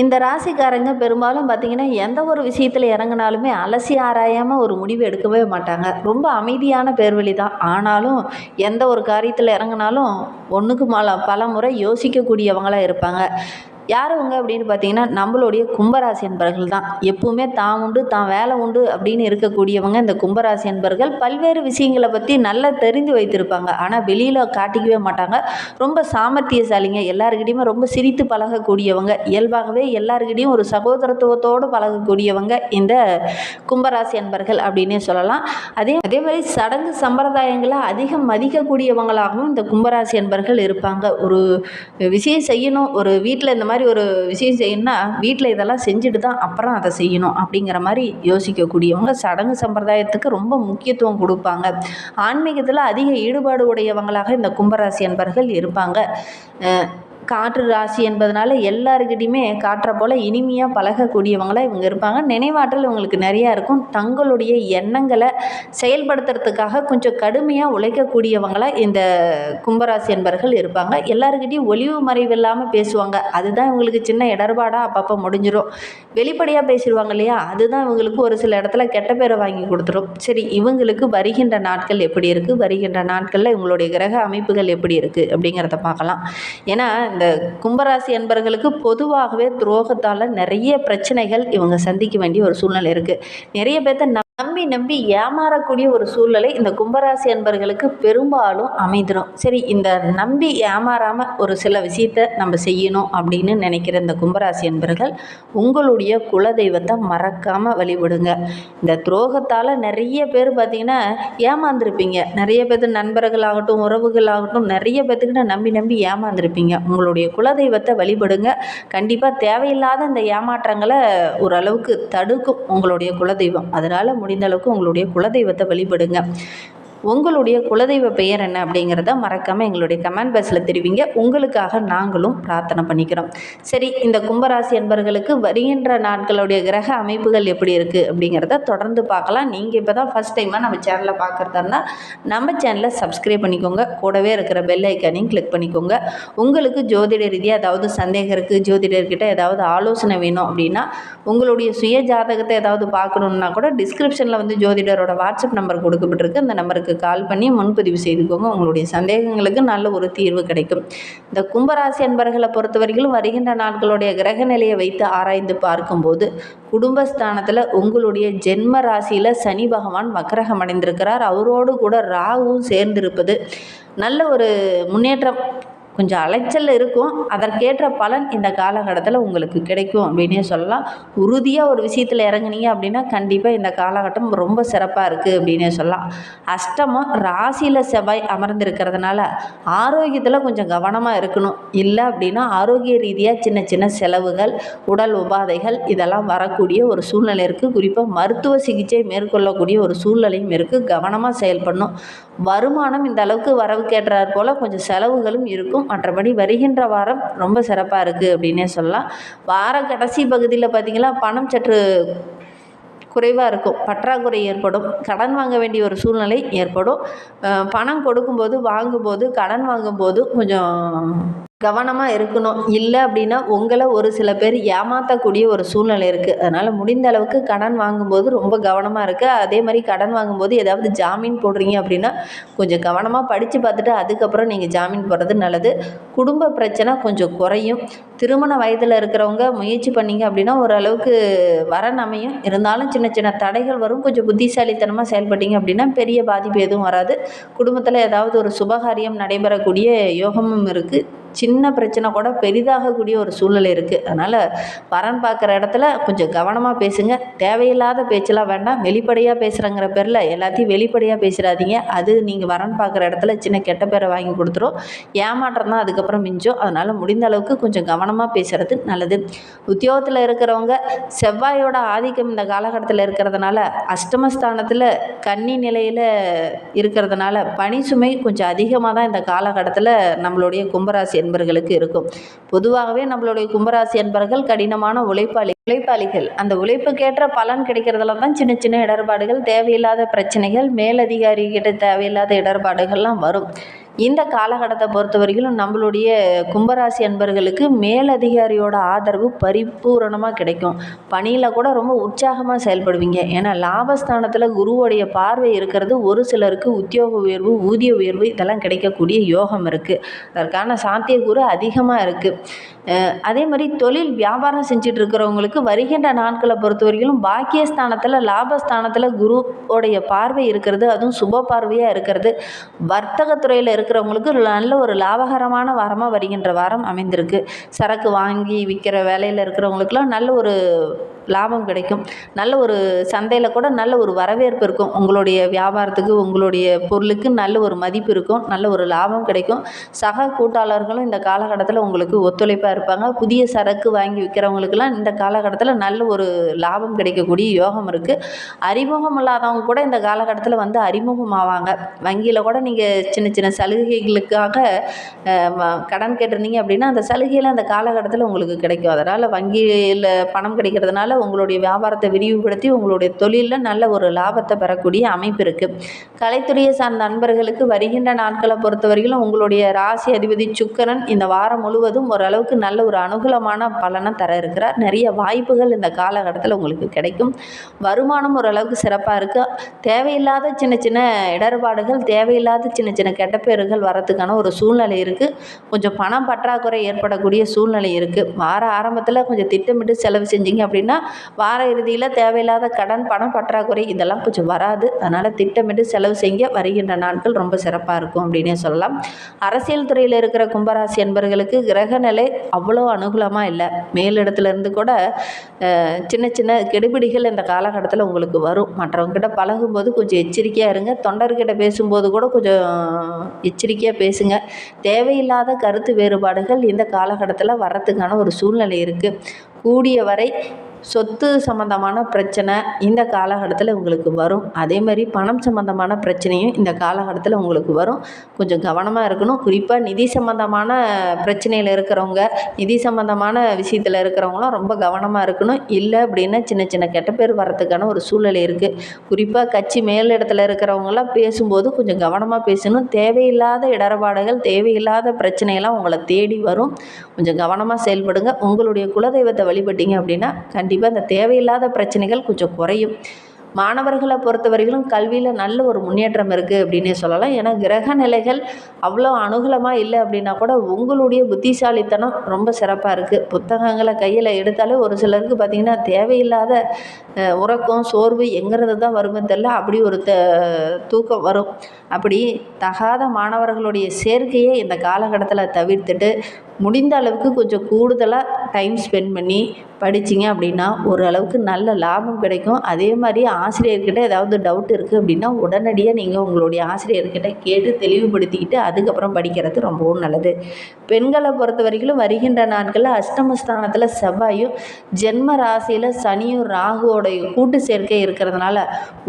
இந்த ராசிக்காரங்க பெரும்பாலும் பார்த்திங்கன்னா எந்த ஒரு விஷயத்தில் இறங்குனாலுமே அலசி ஆராயாமல் ஒரு முடிவு எடுக்கவே மாட்டாங்க. ரொம்ப அமைதியான பேர்வழி தான். ஆனாலும் எந்த ஒரு காரியத்தில் இறங்குனாலும் ஒன்றுக்கு மல பல முறை யோசிக்கக்கூடியவங்களாக இருப்பாங்க. யார் அவங்க அப்படின்னு பார்த்தீங்கன்னா நம்மளுடைய கும்பராசி அன்பர்கள் தான். எப்பவுமே தான் உண்டு தான் வேலை உண்டு அப்படின்னு இருக்கக்கூடியவங்க இந்த கும்பராசி அன்பர்கள் பல்வேறு விஷயங்களை பற்றி நல்லா தெரிந்து வைத்திருப்பாங்க. ஆனால் வெளியில் காட்டிக்கவே மாட்டாங்க. ரொம்ப சாமர்த்தியசாலிங்க. எல்லாருக்கிட்டையுமே ரொம்ப சிரித்து பழகக்கூடியவங்க. இயல்பாகவே எல்லாருக்கிட்டையும் ஒரு சகோதரத்துவத்தோடு பழகக்கூடியவங்க இந்த கும்பராசி அன்பர்கள் அப்படின்னே சொல்லலாம். அதே அதே மாதிரி சடங்கு சம்பிரதாயங்களை அதிகம் மதிக்கக்கூடியவங்களாகவும் இந்த கும்பராசி அன்பர்கள் இருப்பாங்க. ஒரு விஷயம் செய்யணும் ஒரு வீட்டில் இந்த மாதிரி ஒரு விஷயம் செய்யணும்னா வீட்டில் இதெல்லாம் செஞ்சுட்டு தான் அப்புறம் அதை செய்யணும் அப்படிங்கிற மாதிரி யோசிக்கக்கூடியவங்க சடங்கு சம்பிரதாயத்துக்கு ரொம்ப முக்கியத்துவம் கொடுப்பாங்க. ஆன்மீகத்தில் அதிக ஈடுபாடு உடையவங்களாக இந்த கும்பராசி என்பர்கள் இருப்பாங்க. காற்று ராசி என்பதனால எல்லாருக்கிட்டையுமே காற்றை போல் இனிமையாக பழகக்கூடியவங்களாக இவங்க இருப்பாங்க. நினைவாற்றல் இவங்களுக்கு நிறையா இருக்கும். தங்களுடைய எண்ணங்களை செயல்படுத்துறதுக்காக கொஞ்சம் கடுமையாக உழைக்கக்கூடியவங்களாக இந்த கும்பராசி என்பர்கள் இருப்பாங்க. எல்லாருக்கிட்டையும் ஒளிவு மறைவு இல்லாமல் பேசுவாங்க. அதுதான் இவங்களுக்கு சின்ன இடர்பாடாக அப்பப்போ முடிஞ்சிடும் வெளிப்படையாக பேசிடுவாங்க இல்லையா? அதுதான் இவங்களுக்கு ஒரு சில இடத்துல கெட்ட பேரை வாங்கி கொடுத்துரும். சரி இவங்களுக்கு வருகின்ற நாட்கள் எப்படி இருக்குது வருகின்ற நாட்களில் இவங்களுடைய கிரக அமைப்புகள் எப்படி இருக்குது அப்படிங்கிறத பார்க்கலாம். ஏன்னா இந்த கும்பராசி அன்பர்களுக்கு பொதுவாகவே துரோகத்தால் நிறைய பிரச்சனைகள் இவங்க சந்திக்க வேண்டிய ஒரு சூழ்நிலை இருக்குது நிறைய பேர்த்த நம்பி நம்பி ஏமாறக்கூடிய ஒரு சூழ்நிலை இந்த கும்பராசி என்பர்களுக்கு பெரும்பாலும் அமைந்துடும் சரி இந்த நம்பி ஏமாறாமல் ஒரு சில விஷயத்த நம்ம செய்யணும் அப்படின்னு நினைக்கிற இந்த கும்பராசி என்பர்கள் உங்களுடைய குலதெய்வத்தை மறக்காமல் வழிபடுங்க. இந்த துரோகத்தால் நிறைய பேர் பார்த்திங்கன்னா ஏமாந்துருப்பீங்க. நிறைய பேர் நண்பர்களாகட்டும் உறவுகளாகட்டும் நிறைய பேர்த்துக்கிட்ட நம்பி நம்பி ஏமாந்துருப்பீங்க. உங்களுடைய குலதெய்வத்தை வழிபடுங்க. கண்டிப்பாக தேவையில்லாத இந்த ஏமாற்றங்களை ஓரளவுக்கு தடுக்கும் உங்களுடைய குலதெய்வம். அதனால் முடிந்த அளவுக்கு உங்களுடைய குலதெய்வத்தை வழிபடுங்க. உங்களுடைய குலதெய்வ பெயர் என்ன அப்படிங்கிறத மறக்காமல் எங்களுடைய கமெண்ட் பாக்ஸில் தெரிவிங்க. உங்களுக்காக நாங்களும் பிரார்த்தனை பண்ணிக்கிறோம். சரி இந்த கும்பராசி என்பர்களுக்கு வருகின்ற நாட்களுடைய கிரக அமைப்புகள் எப்படி இருக்குது அப்படிங்கிறத தொடர்ந்து பார்க்கலாம். நீங்கள் இப்போ தான் ஃபஸ்ட் டைமாக நம்ம சேனலை பார்க்குறதா இருந்தால் நம்ம சேனலை சப்ஸ்கிரைப் பண்ணிக்கோங்க. கூடவே இருக்கிற பெல் ஐக்கானையும் கிளிக் பண்ணிக்கோங்க. உங்களுக்கு ஜோதிட ரீதியாக ஏதாவது சந்தேகம் இருக்குது ஜோதிடர்கிட்ட ஏதாவது ஆலோசனை வேணும் அப்படின்னா உங்களுடைய சுய ஜாதகத்தை ஏதாவது பார்க்கணுன்னா கூட டிஸ்கிரிப்ஷனில் வந்து ஜோதிடரோட வாட்ஸ்அப் நம்பர் கொடுக்கப்பட்டிருக்கு. அந்த நம்பருக்கு கால் பண்ணி முன்பதிவு செய்துக்கோங்க. உங்களுடைய சந்தேகங்களுக்கு நல்ல ஒரு தீர்வு கிடைக்கும். இந்த கும்பராசி அன்பர்களை பொறுத்தவரையிலும் வருகின்ற நாட்களுடைய கிரக நிலையை வைத்து ஆராய்ந்து பார்க்கும்போது குடும்பஸ்தானத்தில் உங்களுடைய ஜென்ம ராசியில் சனி பகவான் வக்கரகம் அடைந்திருக்கிறார். அவரோடு கூட ராகுவும் சேர்ந்திருப்பது நல்ல ஒரு முன்னேற்றம் கொஞ்சம் அலைச்சல் இருக்கும். அதற்கேற்ற பலன் இந்த காலகட்டத்தில் உங்களுக்கு கிடைக்கும் அப்படின்னே சொல்லலாம். உறுதியாக ஒரு விஷயத்தில் இறங்குனீங்க அப்படின்னா கண்டிப்பாக இந்த காலகட்டம் ரொம்ப சிறப்பாக இருக்குது அப்படின்னே சொல்லலாம். அஷ்டமம் ராசியில் செவ்வாய் அமர்ந்திருக்கிறதுனால ஆரோக்கியத்தில் கொஞ்சம் கவனமாக இருக்கணும். இல்லை அப்படின்னா ஆரோக்கிய ரீதியாக சின்ன சின்ன செலவுகள் உடல் உபாதைகள் இதெல்லாம் வரக்கூடிய ஒரு சூழ்நிலை இருக்குது குறிப்பாக மருத்துவ சிகிச்சை மேற்கொள்ளக்கூடிய ஒரு சூழ்நிலையும் இருக்குது கவனமாக செயல்படணும். வருமானம் இந்த அளவுக்கு வரவுக்கேற்றார் போல் கொஞ்சம் செலவுகளும் இருக்கும். மற்றபடி வருகின்ற வாரம் ரொம்ப சிறப்பாக இருக்குது அப்படின்னே சொல்லலாம். வார கடைசி பகுதியில் பார்த்திங்கன்னா பணம் சற்று குறைவாக இருக்கும். பற்றாக்குறை ஏற்படும். கடன் வாங்க வேண்டிய ஒரு சூழ்நிலை ஏற்படும். பணம் கொடுக்கும்போது வாங்கும்போது கடன் வாங்கும்போது கொஞ்சம் கவனமாக இருக்கணும். இல்லை அப்படின்னா உங்களை ஒரு சில பேர் ஏமாற்றக்கூடிய ஒரு சூழ்நிலை இருக்குது அதனால் முடிந்த அளவுக்கு கடன் வாங்கும்போது ரொம்ப கவனமாக இருக்குது அதே மாதிரி கடன் வாங்கும்போது ஏதாவது ஜாமீன் போடுறீங்க அப்படின்னா கொஞ்சம் கவனமாக படித்து பார்த்துட்டு அதுக்கப்புறம் நீங்கள் ஜாமீன் போடுறது நல்லது. குடும்ப பிரச்சனை கொஞ்சம் குறையும். திருமண வயதில் இருக்கிறவங்க முயற்சி பண்ணீங்க அப்படின்னா ஓரளவுக்கு வரன் அமையும் இருந்தாலும் சின்ன சின்ன தடைகள் வரும். கொஞ்சம் புத்திசாலித்தனமாக செயல்பட்டீங்க அப்படின்னா பெரிய பாதிப்பு எதுவும் வராது. குடும்பத்தில் ஏதாவது ஒரு சுபகாரியம் நடைபெறக்கூடிய யோகமும் இருக்குது சின்ன பிரச்சனை கூட பெரிதாகக்கூடிய ஒரு சூழ்நிலை இருக்குது அதனால் வரன் பார்க்குற இடத்துல கொஞ்சம் கவனமாக பேசுங்க. தேவையில்லாத பேச்செல்லாம் வேண்டாம். வெளிப்படையாக பேசுகிறங்கிற பேரில் எல்லாத்தையும் வெளிப்படையாக பேசுகிறாதீங்க அது நீங்கள் வரன் பார்க்குற இடத்துல சின்ன கெட்ட பேரை வாங்கி கொடுத்துரும். ஏமாற்றம் தான் அதுக்கப்புறம் மிஞ்சும். அதனால் முடிந்த அளவுக்கு கொஞ்சம் கவனமாக பேசுகிறது நல்லது. உத்தியோகத்தில் இருக்கிறவங்க செவ்வாயோட ஆதிக்கம் இந்த காலகட்டத்தில் இருக்கிறதுனால அஷ்டமஸ்தானத்தில் கன்னி நிலையில் இருக்கிறதுனால பணி சுமை கொஞ்சம் அதிகமாக தான் இந்த காலகட்டத்தில் நம்மளுடைய கும்பராசி என்பர்களுக்கு இருக்கும். பொதுவாகவே நம்மளுடைய கும்பராசி என்பர்கள் கடினமான உழைப்பாளி உழைப்பாளிகள். அந்த உழைப்புக்கேற்ற பலன் கிடைக்கிறதுல தான் சின்ன சின்ன இடர்பாடுகள் தேவையில்லாத பிரச்சனைகள் மேலதிகாரிகிட்ட தேவையில்லாத இடர்பாடுகள்லாம் வரும். இந்த காலகட்டத்தை பொறுத்த வரைக்கும் நம்மளுடைய கும்பராசி அன்பர்களுக்கு மேலதிகாரியோட ஆதரவு பரிபூரணமாக கிடைக்கும். பணியில் கூட ரொம்ப உற்சாகமாக செயல்படுவீங்க. ஏன்னா லாபஸ்தானத்தில் குருவோடைய பார்வை இருக்கிறது ஒரு சிலருக்கு உத்தியோக உயர்வு ஊதிய உயர்வு இதெல்லாம் கிடைக்கக்கூடிய யோகம் இருக்குது அதற்கான சாத்தியக்கூறு அதிகமாக இருக்குது அதே மாதிரி தொழில் வியாபாரம் செஞ்சுட்டு இருக்கிறவங்களுக்கு வருகின்ற நாட்களை பொறுத்த வரைக்கும் பாக்கியஸ்தானத்தில் லாபஸ்தானத்தில் குருவோடைய பார்வை இருக்கிறது. அதுவும் சுப பார்வையாக இருக்கிறது. வர்த்தகத்துறையில் இருக்கிறவங்களுக்கு நல்ல ஒரு லாபகரமான வாரமாக வருகின்ற வாரம் அமைந்திருக்கு. சரக்கு வாங்கி விற்கிற வேலையில் இருக்கிறவங்களுக்குலாம் நல்ல ஒரு லாபம் கிடைக்கும். நல்ல ஒரு சந்தையில் கூட நல்ல ஒரு வரவேற்பு இருக்கும். உங்களுடைய வியாபாரத்துக்கு உங்களுடைய பொருளுக்கு நல்ல ஒரு மதிப்பு இருக்கும். நல்ல ஒரு லாபம் கிடைக்கும். சக கூட்டாளர்களும் இந்த காலகட்டத்தில் உங்களுக்கு ஒத்துழைப்பாக இருப்பாங்க. புதிய சரக்கு வாங்கி விற்கிறவங்களுக்கெல்லாம் இந்த காலகட்டத்தில் நல்ல ஒரு லாபம் கிடைக்கக்கூடிய யோகம் இருக்குது அறிமுகம் இல்லாதவங்க கூட இந்த காலகட்டத்தில் வந்து அறிமுகம் ஆவாங்க. வங்கியில் கூட நீங்கள் சின்ன சின்ன சலுகைகளுக்காக கடன் கேட்டிருந்தீங்க அப்படின்னா அந்த சலுகையில் அந்த காலகட்டத்தில் உங்களுக்கு கிடைக்கும். அதனால் வங்கியில் பணம் கிடைக்கிறதுனால உங்களுடைய வியாபாரத்தை விரிவுபடுத்தி உங்களுடைய தொழிலில் நல்ல ஒரு லாபத்தை பெறக்கூடிய அமைப்பு இருக்குது கலைத்துறையை சார்ந்த நண்பர்களுக்கு வருகின்ற நாட்களை பொறுத்தவரையிலும் உங்களுடைய ராசி அதிபதி சுக்கரன் இந்த வாரம் முழுவதும் ஓரளவுக்கு நல்ல ஒரு அனுகூலமான பலனை தர இருக்கிறார். நிறைய வாய்ப்புகள் இந்த காலகட்டத்தில் உங்களுக்கு கிடைக்கும். வருமானம் ஓரளவுக்கு சிறப்பாக இருக்குது தேவையில்லாத சின்ன சின்ன இடர்பாடுகள் தேவையில்லாத சின்ன சின்ன கெட்ட பேறுகள் வரத்துக்கான ஒரு சூழ்நிலை இருக்குது கொஞ்சம் பணம் பற்றாக்குறை ஏற்படக்கூடிய சூழ்நிலை இருக்குது வார ஆரம்பத்தில் கொஞ்சம் திட்டமிட்டு செலவு செஞ்சீங்க அப்படின்னா வார இறுதியில் தேவையில்லாத கடன் பணம் பற்றாக்குறை இதெல்லாம் கொஞ்சம் வராது. அதனால் திட்டமிட்டு செலவு செய்ய வருகின்ற நாட்கள் ரொம்ப சிறப்பாக இருக்கும் அப்படின்னே சொல்லலாம். அரசியல் துறையில் இருக்கிற கும்பராசி என்பவர்களுக்கு கிரக நிலை அவ்வளோ அனுகூலமாக இல்லை. மேலிடத்துலேருந்து கூட சின்ன சின்ன கெடுபிடிகள் இந்த காலகட்டத்தில் உங்களுக்கு வரும். மற்றவங்ககிட்ட பழகும்போது கொஞ்சம் எச்சரிக்கையாக இருங்க. தொண்டர்கிட்ட பேசும்போது கூட கொஞ்சம் எச்சரிக்கையாக பேசுங்க. தேவையில்லாத கருத்து வேறுபாடுகள் இந்த காலகட்டத்தில் வர்றதுக்கான ஒரு சூழ்நிலை இருக்குது கூடிய வரை சொத்து சம்மந்தமான பிரச்சனை இந்த காலகட்டத்தில் உங்களுக்கு வரும். அதே மாதிரி பணம் சம்மந்தமான பிரச்சனையும் இந்த காலகட்டத்தில் உங்களுக்கு வரும். கொஞ்சம் கவனமாக இருக்கணும். குறிப்பாக நிதி சம்மந்தமான பிரச்சனையில் இருக்கிறவங்க நிதி சம்மந்தமான விஷயத்தில் இருக்கிறவங்களாம் ரொம்ப கவனமாக இருக்கணும். இல்லை அப்படின்னா சின்ன சின்ன கெட்ட பேர் வரத்துக்கான ஒரு சூழ்நிலை இருக்குது குறிப்பாக கட்சி மேலிடத்தில் இருக்கிறவங்களாம் பேசும்போது கொஞ்சம் கவனமாக பேசணும். தேவையில்லாத இடர்பாடுகள் தேவையில்லாத பிரச்சனையெல்லாம் உங்களை தேடி வரும். கொஞ்சம் கவனமாக செயல்படுங்க. உங்களுடைய குலதெய்வத்தை வழிபட்டீங்க அப்படின்னா கண்டிப்பாக கண்டிப்பாக இந்த தேவையில்லாத பிரச்சனைகள் கொஞ்சம் குறையும். மாணவர்களை பொறுத்தவரையிலும் கல்வியில் நல்ல ஒரு முன்னேற்றம் இருக்குது அப்படின்னே சொல்லலாம். ஏன்னா கிரக நிலைகள் அவ்வளோ அனுகூலமாக இல்லை அப்படின்னா கூட உங்களுடைய புத்திசாலித்தனம் ரொம்ப சிறப்பாக இருக்குது புத்தகங்களை கையில் எடுத்தாலே ஒரு சிலருக்கு பார்த்திங்கன்னா தேவையில்லாத உறக்கம் சோர்வு எங்கிறது தான் வருமே தெரில அப்படி ஒரு த தூக்கம் வரும். அப்படி தகாத மாணவர்களுடைய சேர்க்கையை இந்த காலகட்டத்தில் தவிர்த்துட்டு முடிந்த அளவுக்கு கொஞ்சம் கூடுதலாக டைம் ஸ்பெண்ட் பண்ணி படிச்சிங்க அப்படின்னா ஓரளவுக்கு நல்ல லாபம் கிடைக்கும். அதே மாதிரி ஆசிரியர்கிட்ட ஏதாவது டவுட் இருக்குது அப்படின்னா உடனடியாக நீங்கள் உங்களுடைய ஆசிரியர்கிட்ட கேட்டு தெளிவுபடுத்திக்கிட்டு அதுக்கப்புறம் படிக்கிறது ரொம்பவும் நல்லது. பெண்களை பொறுத்த வரைக்கும் வருகின்ற நாட்களில் அஷ்டமஸ்தானத்தில் செவ்வாயும் ஜென்ம ராசியில் சனியும் ராகுவோடைய கூட்டு சேர்க்கை இருக்கிறதுனால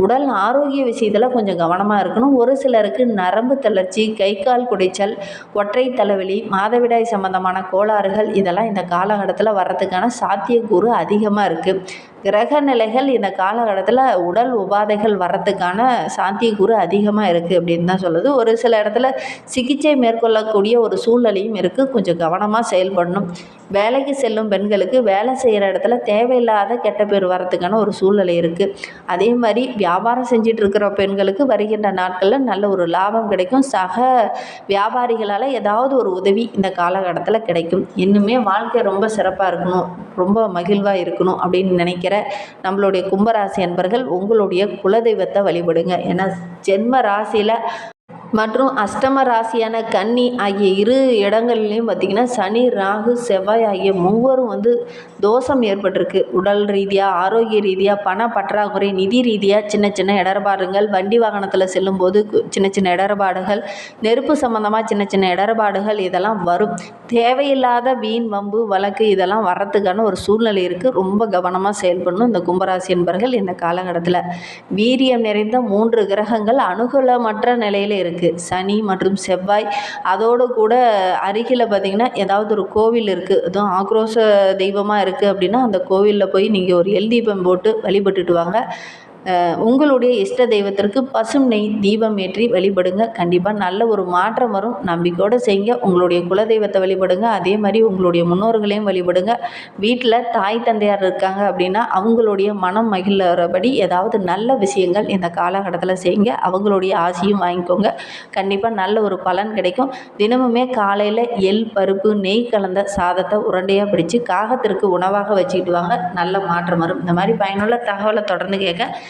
உடல் ஆரோக்கிய விஷயத்தில் கொஞ்சம் கவனமாக இருக்கணும். ஒரு சிலருக்கு நரம்பு தளர்ச்சி கை கால் குடைச்சல் ஒற்றை தலைவலி மாதவிடாய் சம்பந்தமான கோளாறுகள் இதெல்லாம் இந்த காலகட்டத்தில் வர்றதுக்கான சாத்தியக்கூறு அதிகமாக இருக்குது கிரக நிலைகள் இந்த காலகட்டத்தில் உடல் உபாதைகள் வர்றதுக்கான சாத்தியக்கூறு அதிகமாக இருக்குது அப்படின்னு தான் சொல்லுது. ஒரு சில இடத்துல சிகிச்சை மேற்கொள்ளக்கூடிய ஒரு சூழ்நிலையும் இருக்குது கொஞ்சம் கவனமாக செயல்படணும். வேலைக்கு செல்லும் பெண்களுக்கு வேலை செய்கிற இடத்துல தேவையில்லாத கெட்ட பேர் வரத்துக்கான ஒரு சூழ்நிலை இருக்குது அதே மாதிரி வியாபாரம் செஞ்சிட்டு இருக்கிற பெண்களுக்கு வருகின்ற நாட்களில் நல்ல ஒரு லாபம் கிடைக்கும். சக வியாபாரிகளால் ஏதாவது ஒரு உதவி இந்த காலகட்டத்தில் கிடைக்கும். இன்னுமே வாழ்க்கை ரொம்ப சிறப்பாக இருக்கணும். ரொம்ப மகிழ்வாக இருக்கணும் அப்படின்னு நினைக்கிறேன். செய்கிற நம்மளுடைய கும்பராசி அன்பர்கள் உங்களுடைய குலதெய்வத்தை வழிபடுங்க. ஏன்னா ஜென்ம ராசியில் மற்றும் அஷ்டம ராசியான கன்னி ஆகிய இரு இடங்கள்லையும் பார்த்திங்கன்னா சனி ராகு செவ்வாய் ஆகிய மூவரும் வந்து தோஷம் ஏற்பட்டிருக்கு. உடல் ரீதியாக ஆரோக்கிய ரீதியாக பண பற்றாக்குறை நிதி ரீதியாக சின்ன சின்ன இடர்பாடுகள் வண்டி வாகனத்தில் செல்லும்போது கு- சின்ன சின்ன இடர்பாடுகள் நெருப்பு சம்மந்தமாக சின்ன சின்ன இடர்பாடுகள் இதெல்லாம் வரும். தேவையில்லாத வீண் வம்பு வழக்கு இதெல்லாம் வர்றதுக்கான ஒரு சூழ்நிலை இருக்குது ரொம்ப கவனமாக செயல்படணும் இந்த கும்பராசி என்பர்கள் இந்த காலகட்டத்தில். வீரியம் நிறைந்த மூன்று கிரகங்கள் அனுகூலமற்ற நிலையில் இருக்குது இருக்குது சனி மற்றும் செவ்வாய் அதோடு கூட அருகில் பார்த்திங்கன்னா ஏதாவது ஒரு கோவில் இருக்குது அதுவும் ஆக்ரோஷ தெய்வமாக இருக்குது அப்படின்னா அந்த கோவிலில் போய் நீங்கள் ஒரு எல் தீபம் போட்டு வழிபட்டுட்டு வாங்க. உங்களுடைய இஷ்ட தெய்வத்திற்கு பசும் நெய் தீபம் ஏற்றி வழிபடுங்க. கண்டிப்பாக நல்ல ஒரு மாற்றம் வரும். நம்பிக்கையோடு செய்யுங்க. உங்களுடைய குலதெய்வத்தை வழிபடுங்க. அதே மாதிரி உங்களுடைய முன்னோர்களையும் வழிபடுங்க. வீட்டில் தாய் தந்தையார் இருக்காங்க அப்படின்னா அவங்களுடைய மனம் மகிழ்றபடி ஏதாவது நல்ல விஷயங்கள் இந்த காலகட்டத்தில் செய்யுங்க. அவங்களுடைய ஆசையும் வாங்கிக்கோங்க. கண்டிப்பாக நல்ல ஒரு பலன் கிடைக்கும். தினமுமே காலையில் எள் பருப்பு நெய் கலந்த சாதத்தை உருண்டையாக பிடிச்சு காகத்திற்கு உணவாக வச்சுக்கிட்டு வாங்க. நல்ல மாற்றம் வரும். இந்த மாதிரி பயனுள்ள தகவலை தொடர்ந்து கேட்க